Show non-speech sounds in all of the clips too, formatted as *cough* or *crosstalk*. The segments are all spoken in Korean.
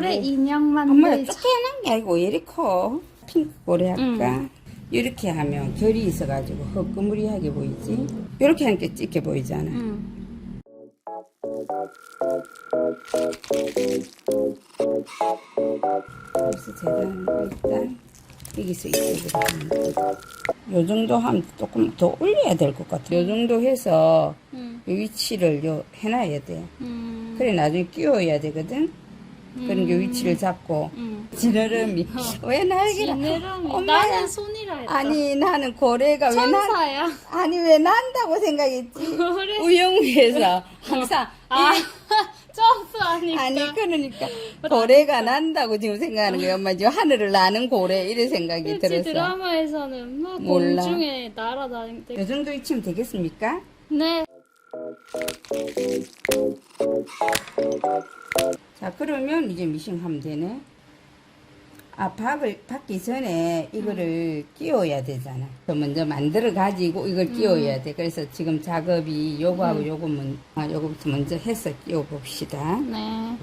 고래 인형 엄마야 만들자. 조그만한 게 아니고 왜 이리 커? 핑크 고래 할까? 이렇게 하면 결이 있어가지고 헛그무리하게 보이지? 이렇게 하니까 찢게 보이잖아. 응. 그래서 재단은 일단 여기서 이쪽으로 하는 거. 요 정도 하면 조금 더 올려야 될 것 같아. 요 정도 해서 응. 요 위치를 요 해놔야 돼. 응. 그래 나중에 끼워야 되거든. 그런 게 위치를 잡고 응. 지느러미 *laughs* 왜 날개라? 지느러미. 엄마야. 나는 손이라 했다. 아니 나는 고래가 왜 난? 천사야. 아니 왜 난다고 생각했지? *laughs* 그래. 우영우에서 항상 아, 이- *laughs* 점프 아니까. 아니 그러니까 고래가 난다고 지금 생각하는 거야 엄마 지금 하늘을 나는 고래 이래 생각이 그치, 들었어. 드라마에서는 막 몰라. 공중에 날아다닐 때. 요 정도 위치면 되겠습니까? 네. 자 그러면 이제 미싱하면 되네. 아 밥을 받기 전에 이거를 끼워야 되잖아. 그 먼저 만들어 가지고 이걸 끼워야 돼. 그래서 지금 작업이 요거하고 요거 먼, 아 요거부터 먼저 해서 끼워 봅시다. 네.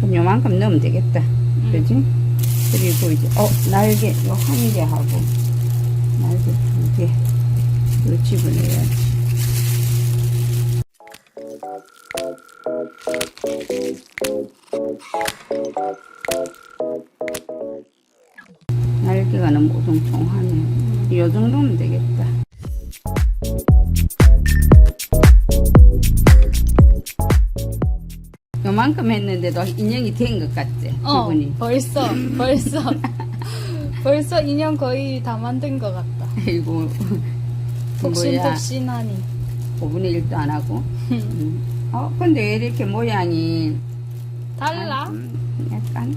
그럼 요만큼 넣으면 되겠다. 그지? 그리고 이제, 어, 날개, 요 한 개 하고, 날개 두 개. 요 집어넣어야지. 날개가 너무 오동통하네. 요 정도면 되겠다. 요만큼 했는데도 인형이 된 것 같지? 어, 기분이. 벌써, *laughs* 벌써. 벌써 인형 거의 다 만든 것 같다. 뭐야 폭신폭신하니. 5분의 1도 안 하고 *laughs* 음. 어 근데 왜 이렇게 모양이 달라? 음, 약간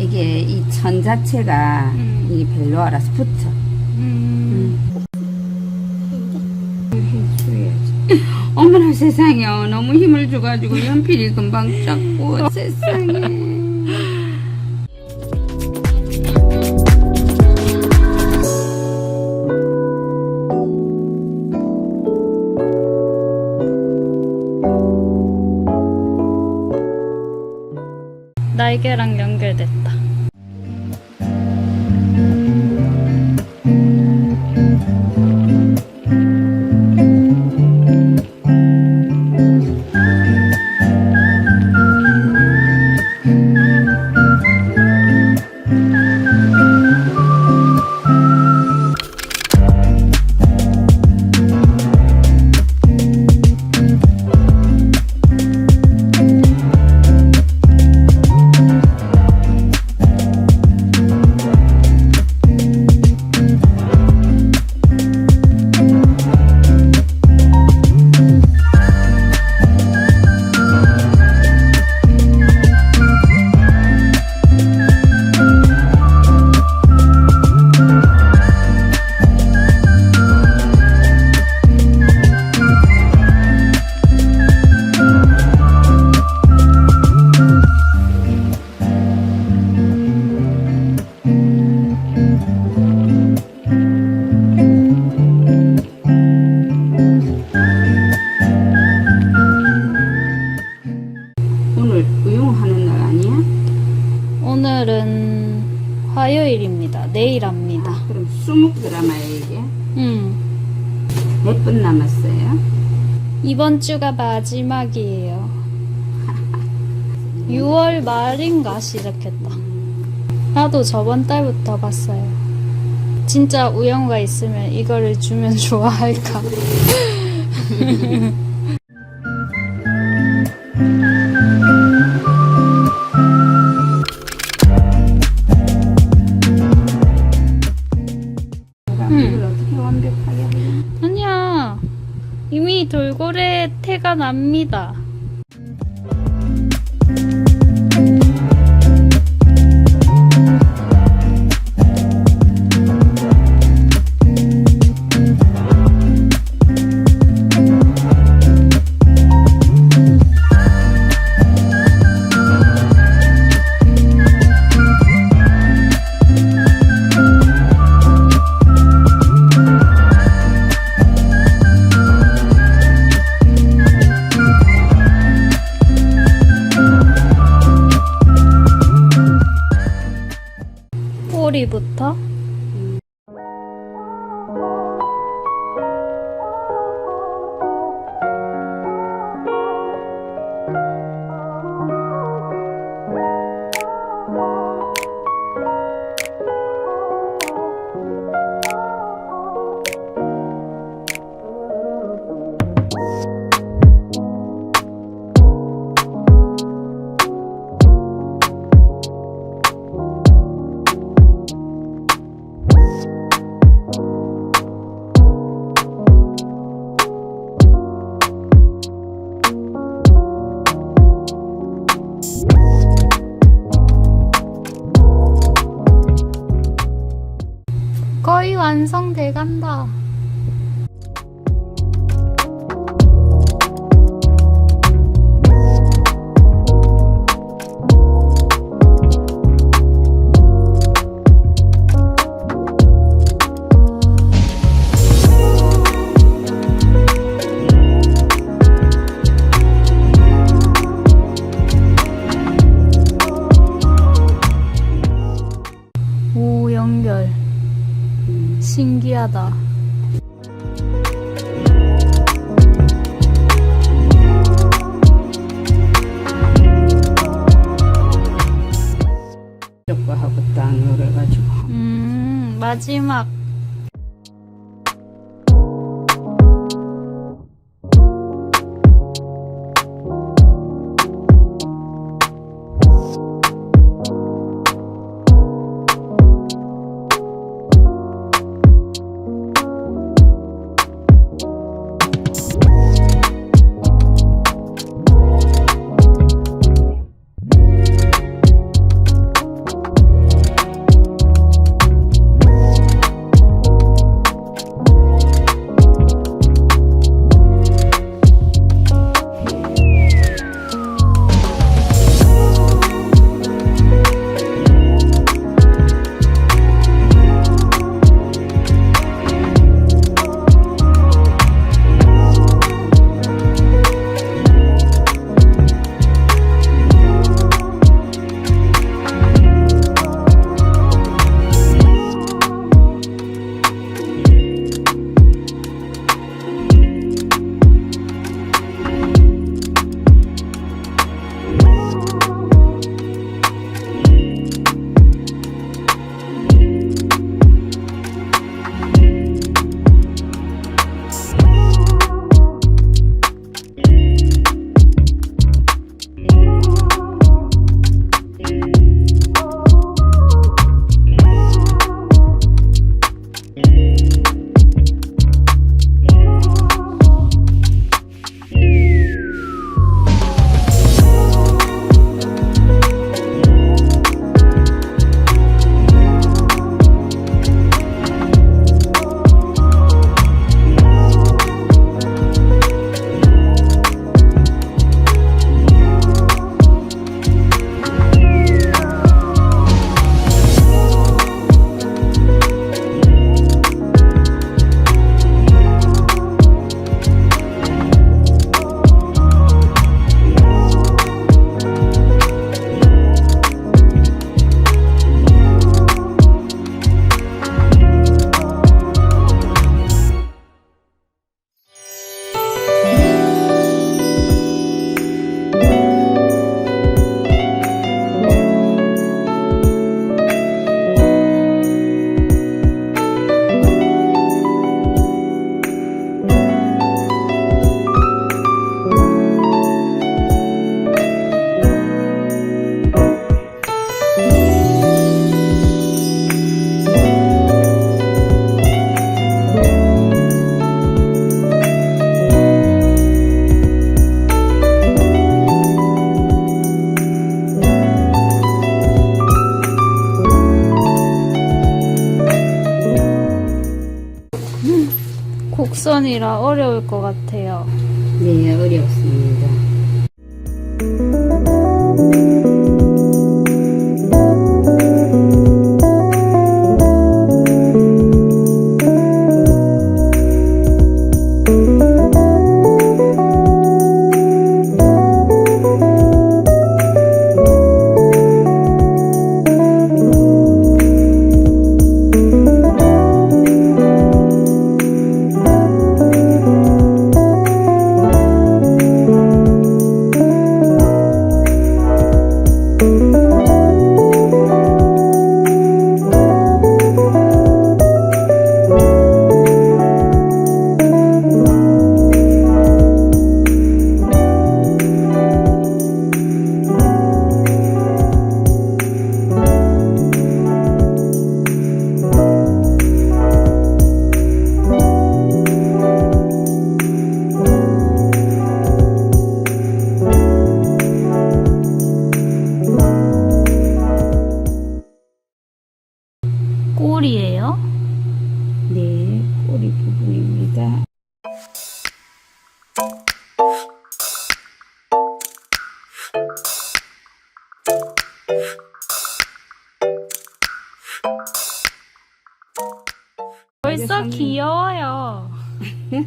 이게 이 천 자체가 음. 이 별로 알아서 붙어 음. 해줘야지 어머나 세상에 어, 너무 힘을 줘가지고 연필이 금방 작고 세상에 날개랑 연결됐다. 주가 마지막이에요. *laughs* 6월 말인가 시작했다. 나도 저번 달부터 봤어요. 진짜 우영우가 있으면 이거를 주면 *laughs* 좋아할까? *laughs* 납니다. 완성돼 간다. 음마 곡선이라 어려울 것 같아요. 네, 어렵습니다.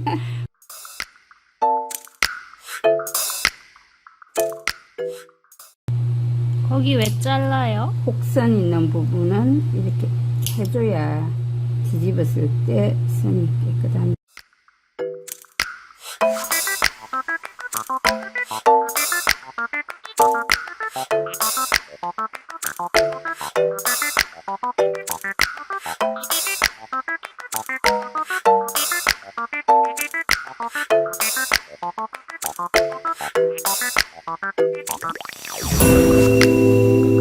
*laughs* 거기 왜 잘라요? 곡선 있는 부분은 이렇게 해줘야 뒤집었을 때 선이 깨끗합니다. Thank you.